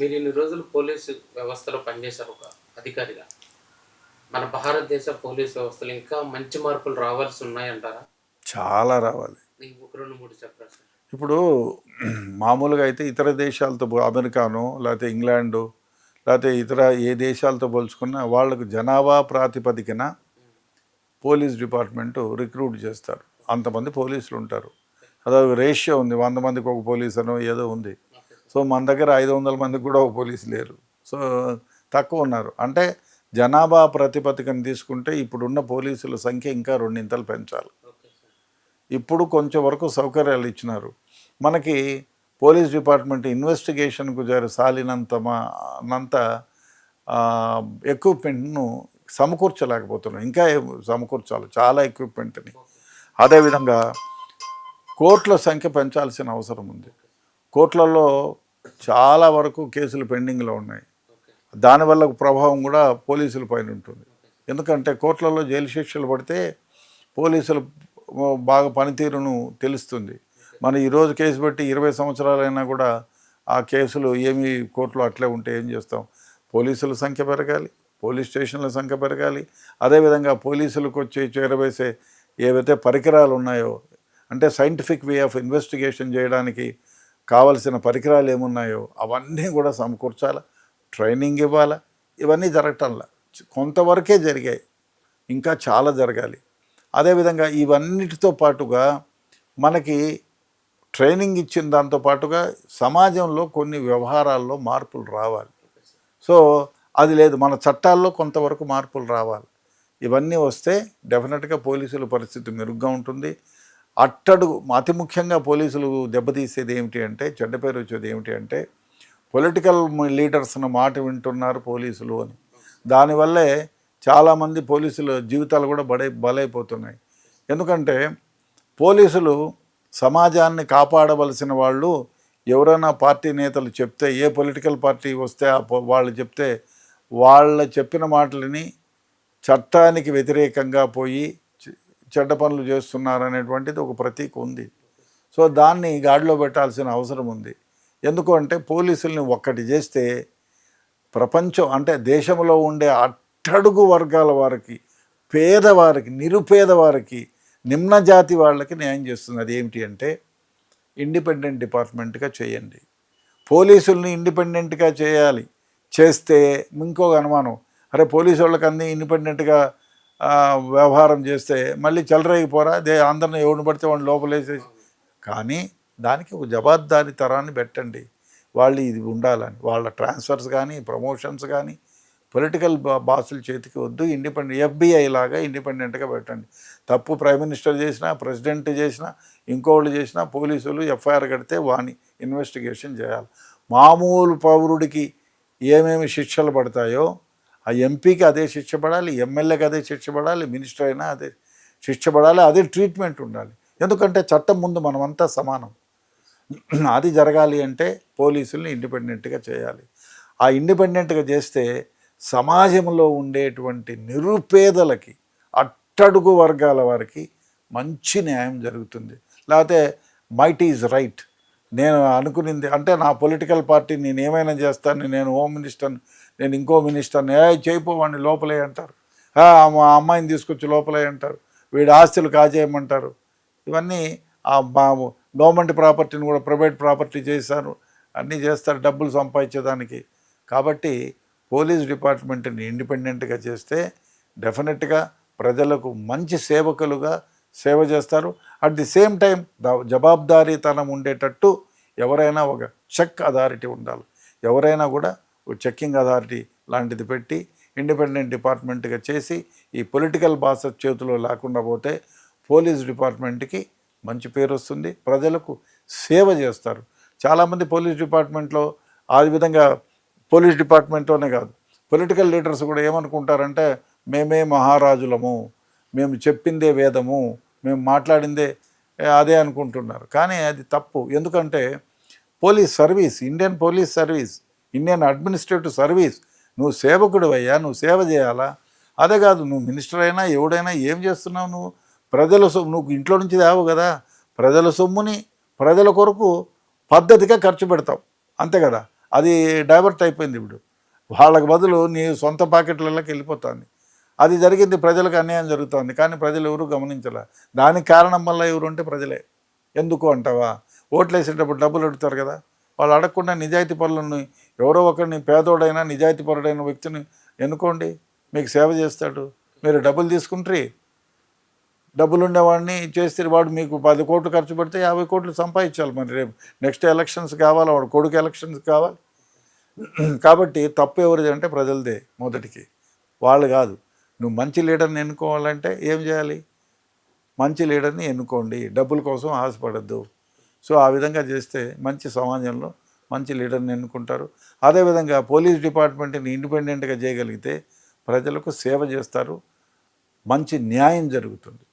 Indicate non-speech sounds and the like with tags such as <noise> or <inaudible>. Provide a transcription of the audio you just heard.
మీరు ఇన్ని రోజులు పోలీసు వ్యవస్థలో పనిచేశారు ఒక అధికారిగా. మన భారతదేశ పోలీస్ వ్యవస్థలో ఇంకా మంచి మార్పులు రావాల్సి ఉన్నాయంటారా? చాలా రావాలి. ఒక రెండు మూడు చెప్పరా సార్? ఇప్పుడు మామూలుగా అయితే ఇతర దేశాలతో అమెరికాను లేకపోతే ఇంగ్లాండు లేకపోతే ఇతర ఏ దేశాలతో పోల్చుకున్నా వాళ్ళకు జనాభా ప్రాతిపదికన పోలీస్ డిపార్ట్మెంట్ రిక్రూట్ చేస్తారు. అంతమంది పోలీసులు ఉంటారు. అదొక రేషియో ఉంది. వంద మందికి ఒక పోలీస్ అనో ఏదో ఉంది. సో మన దగ్గర ఐదు వందల మందికి కూడా ఒక పోలీసు లేరు. సో తక్కువ ఉన్నారు. అంటే జనాభా ప్రాతిపదికన తీసుకుంటే ఇప్పుడున్న పోలీసుల సంఖ్య ఇంకా రెండింతలు పెంచాలి. ఇప్పుడు కొంచెం వరకు సౌకర్యాలు ఇచ్చినారు. మనకి పోలీస్ డిపార్ట్మెంట్ ఇన్వెస్టిగేషన్కు జర సాలినంత మా నంత ఎక్విప్మెంట్ను సమకూర్చలేకపోతున్నాం. ఇంకా సమకూర్చాలి చాలా ఎక్విప్మెంట్ని. అదేవిధంగా కోర్టుల సంఖ్య పెంచాల్సిన అవసరం ఉంది. కోర్టులలో చాలా వరకు కేసులు పెండింగ్లో ఉన్నాయి. దానివల్ల ప్రభావం కూడా పోలీసుల పైన ఉంటుంది. ఎందుకంటే కోర్టులలో జైలు శిక్షలు పడితే పోలీసుల బాగా పనితీరును తెలుస్తుంది. మన ఈరోజు కేసు పెట్టి ఇరవై సంవత్సరాలైనా కూడా ఆ కేసులు ఏమి కోర్టులో అట్లే ఉంటే ఏం చేస్తాం? పోలీసుల సంఖ్య పెరగాలి పోలీస్ స్టేషన్ల సంఖ్య పెరగాలి. అదేవిధంగా పోలీసులకు వచ్చి చేరవేసే ఏవైతే పరికరాలు ఉన్నాయో అంటే సైంటిఫిక్ వే ఆఫ్ ఇన్వెస్టిగేషన్ చేయడానికి కావలసిన పరికరాలు ఏమున్నాయో అవన్నీ కూడా సమకూర్చాలి? ట్రైనింగ్ ఇవ్వాలా? ఇవన్నీ జరగటంలా. కొంతవరకే జరిగాయి. ఇంకా చాలా జరగాలి. అదేవిధంగా ఇవన్నిటితో పాటుగా మనకి ట్రైనింగ్ ఇచ్చిన దాంతో పాటుగా సమాజంలో కొన్ని వ్యవహారాల్లో మార్పులు రావాలి. సో అది లేదు. మన చట్టాల్లో కొంతవరకు మార్పులు రావాలి. ఇవన్నీ వస్తే డెఫినెట్గా పోలీసుల పరిస్థితి మెరుగ్గా ఉంటుంది. అట్టడు అతి ముఖ్యంగా పోలీసులు దెబ్బతీసేది ఏమిటి అంటే చెడ్డ పేరు వచ్చేది ఏమిటి అంటే పొలిటికల్ లీడర్స్ని మాట వింటున్నారు పోలీసులు అని. దానివల్లే చాలామంది పోలీసుల జీవితాలు కూడా బడై బలైపోతున్నాయి. ఎందుకంటే పోలీసులు సమాజాన్ని కాపాడవలసిన వాళ్ళు ఎవరైనా పార్టీ నేతలు చెప్తే ఏ పొలిటికల్ పార్టీ వస్తే వాళ్ళు చెప్తే వాళ్ళ చెప్పిన మాటలని చట్టానికి వ్యతిరేకంగా పోయి చెడ్డ పనులు చేస్తున్నారు అనేటువంటిది ఒక ప్రతీక ఉంది. సో దాన్ని గాడిలో పెట్టాల్సిన అవసరం ఉంది. ఎందుకు అంటే పోలీసుల్ని ఒక్కటి చేస్తే ప్రపంచం అంటే దేశంలో ఉండే అట్టడుగు వర్గాల వారికి పేదవారికి నిరుపేద వారికి నిమ్న జాతి వాళ్ళకి న్యాయం చేస్తుంది. అది ఏమిటి అంటే ఇండిపెండెంట్ డిపార్ట్మెంట్గా చేయండి. పోలీసుల్ని ఇండిపెండెంట్గా చేయాలి. చేస్తే ఇంకొక అనుమానం అరే పోలీసు వాళ్ళకి అన్నీ ఇండిపెండెంట్గా వ్యవహారం చేస్తే మళ్ళీ చెలరేగిపోరా? దే అందరిని ఎవరిని పడితే వాడిని లోపలేసేసి. కానీ దానికి ఒక జవాబాదారి తరాన్ని పెట్టండి. వాళ్ళు ఇది ఉండాలని. వాళ్ళ ట్రాన్స్ఫర్స్ కానీ ప్రమోషన్స్ కానీ పొలిటికల్ బాసుల చేతికి వద్దు. ఇండిపెండెంట్ ఎఫ్బిఐ లాగా ఇండిపెండెంట్గా పెట్టండి. తప్పు ప్రైమ్ మినిస్టర్ చేసినా ప్రెసిడెంట్ చేసినా ఇంకోళ్ళు చేసినా పోలీసులు ఎఫ్ఐఆర్ కడితే వాని ఇన్వెస్టిగేషన్ చేయాలి. మామూలు పౌరుడికి ఏమేమి శిక్షలు పడతాయో ఆ ఎంపీకి అదే శిక్ష పడాలి ఎమ్మెల్యేకి అదే శిక్ష పడాలి మినిస్టర్ అయినా అదే శిక్ష పడాలి అదే ట్రీట్మెంట్ ఉండాలి. ఎందుకంటే చట్టం ముందు మనమంతా సమానం. అది జరగాలి అంటే పోలీసుల్ని ఇండిపెండెంట్గా చేయాలి. ఆ ఇండిపెండెంట్గా చేస్తే సమాజంలో ఉండేటువంటి నిరుపేదలకి అట్టడుగు వర్గాల వారికి మంచి న్యాయం జరుగుతుంది. లేకపోతే మైట్ ఈజ్ రైట్. నేను అనుకునింది అంటే నా పొలిటికల్ పార్టీ నేను ఏమైనా చేస్తాను నేను హోమ్ మినిస్టర్ నేను ఇంకో మినిస్టర్ని ఏ చేయిపోవాడిని లోపలే అంటారు. మా అమ్మాయిని తీసుకొచ్చి లోపలే అంటారు. వీడి ఆస్తులు కాజేయమంటారు. ఇవన్నీ ఆ మా గవర్నమెంట్ ప్రాపర్టీని కూడా ప్రైవేట్ ప్రాపర్టీ చేశారు అన్నీ చేస్తారు డబ్బులు సంపాదించేదానికి. కాబట్టి పోలీస్ డిపార్ట్మెంట్ని ఇండిపెండెంట్గా చేస్తే డెఫినెట్గా ప్రజలకు మంచి సేవకులుగా సేవ చేస్తారు. అట్ ది సేమ్ టైం జవాబారీతనం ఉండేటట్టు ఎవరైనా ఒక చెక్ అథారిటీ ఉండాలి. ఎవరైనా కూడా ఒక చెక్కింగ్ అథారిటీ లాంటిది పెట్టి ఇండిపెండెంట్ డిపార్ట్మెంట్గా చేసి ఈ పొలిటికల్ బాస చేతిలో లేకుండా పోతే పోలీస్ డిపార్ట్మెంట్కి మంచి పేరు వస్తుంది. ప్రజలకు సేవ చేస్తారు. చాలామంది పోలీస్ డిపార్ట్మెంట్లో ఆ విధంగా పోలీస్ డిపార్ట్మెంట్లోనే కాదు. పొలిటికల్ లీడర్స్ కూడా ఏమనుకుంటారంటే మేమే మహారాజులము మేము చెప్పిందే వేదము మేము మాట్లాడిందే అదే అనుకుంటున్నారు. కానీ అది తప్పు. ఎందుకంటే police service Indian police service Indian administrative service నువ్వు సేవకుడు అయ్యా నువ్వు సేవ చేయాలా? అదే కాదు నువ్వు మినిస్టర్ అయినా ఎవడైనా ఏం చేస్తున్నావు నువ్వు? ప్రజల సొమ్ము నువ్వు ఇంట్లో నుంచి తేవు కదా? ప్రజల సొమ్ముని ప్రజల కొరకు పద్ధతిగా ఖర్చు పెడతావు. అంతే కదా? అది డైవర్ట్ అయిపోయింది ఇప్పుడు. వాళ్ళకి బదులు నీ సొంత పాకెట్లలోకి వెళ్ళిపోతుంది. అది జరిగింది ప్రజలకు అన్యాయం జరుగుతోంది. కానీ ప్రజలు ఎవరు గమనించలే. దానికి కారణం వల్ల ఎవరు ఉంటే ప్రజలే. ఎందుకు అంటావా? ఓట్లు వేసేటప్పుడు డబ్బులు అడుగుతారు కదా. వాళ్ళు అడగకుండా నిజాయితీ పరులను ఎవరో ఒకరిని పేదోడైనా నిజాయితీ పరుడైన వ్యక్తిని ఎన్నుకోండి. మీకు సేవ చేస్తాడు. మీరు డబ్బులు తీసుకుంటారు. డబ్బులు ఉండేవాడిని చేస్తే వాడు మీకు పది కోట్లు ఖర్చు పెడితే యాభై కోట్లు సంపాదించాలి మరి రేపు. నెక్స్ట్ ఎలక్షన్స్ కావాలి వాడు కొడుకు ఎలక్షన్స్ కావాలి. <clears throat> కాబట్టి తప్పు ఎవరిది అంటే ప్రజలదే మొదటికి. వాళ్ళు కాదు. నువ్వు మంచి లీడర్ని ఎన్నుకోవాలంటే ఏం చేయాలి? మంచి లీడర్ని ఎన్నుకోండి. డబ్బుల కోసం ఆశపడద్దు. సో ఆ విధంగా చేస్తే మంచి సమాజంలో మంచి లీడర్ని ఎన్నుకుంటారు. అదేవిధంగా పోలీస్ డిపార్ట్మెంట్ని ఇండిపెండెంట్గా చేయగలిగితే ప్రజలకు సేవ చేస్తారు. మంచి న్యాయం జరుగుతుంది.